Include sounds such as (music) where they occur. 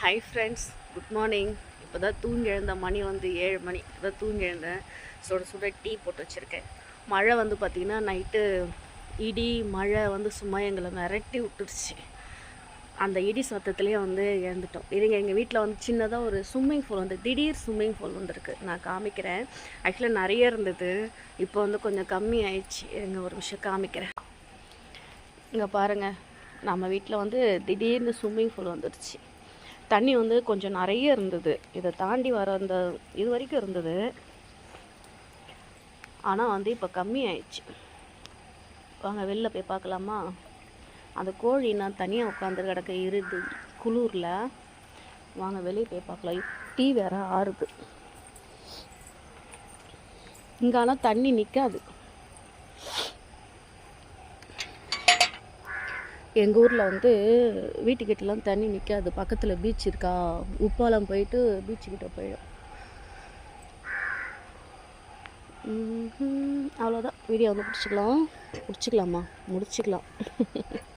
Hi friends good morning இப்போ தான் தூங்கி எழுந்த மணி வந்து ஏழு மணி. இப்போ தான் தூங்கி எழுந்தேன் சுட சுட டீ போட்டு வச்சுருக்கேன். மழை வந்து பார்த்திங்கன்னா நைட்டு இடி மழை வந்து சும்மா எங்களை மிரட்டி விட்டுருச்சு அந்த இடி சத்தத்துலேயே வந்து இழந்துட்டோம் இதுங்க எங்கள் வீட்டில் வந்து சின்னதாக ஒரு ஸ்விம்மிங் பூல் வந்து திடீர் ஸ்விம்மிங் பூல் வந்திருக்கு. நான் காமிக்கிறேன். ஆக்சுவலாக நிறைய இருந்தது. இப்போ வந்து கொஞ்சம் கம்மி ஆயிடுச்சு. இருங்க ஒரு விஷயம் காமிக்கிறேன். இங்கே பாருங்கள் நம்ம வீட்டில் வந்து திடீர்னு ஸ்விம்மிங் பூல் வந்துடுச்சு. தண்ணி வந்து கொஞ்சம் நிறைய இருந்தது இதை தாண்டி வர அந்த இது வரைக்கும் இருந்தது ஆனால் வந்து இப்போ கம்மி ஆயிடுச்சு வாங்க வெளில போய் பார்க்கலாமா அந்த கோழின்னா தனியாக உட்காந்து கிடக்க இருது குளூரில் வாங்க வெளியே போய் பார்க்கலாம் டீ வேற ஆறுது இங்கே ஆனால் தண்ணி நிற்காது எங்கள் ஊரில் வந்து வீட்டுக்கிட்டலாம் தண்ணி நிற்காது பக்கத்தில் பீச் இருக்கா? உப்பாலம் போயிட்டு பீச்சுக்கிட்ட போயிடும். அவ்வளோதான் வீடியோ வந்து பிடிச்சிக்கலாம் பிடிச்சிக்கலாமா முடிச்சிக்கலாம். (laughs)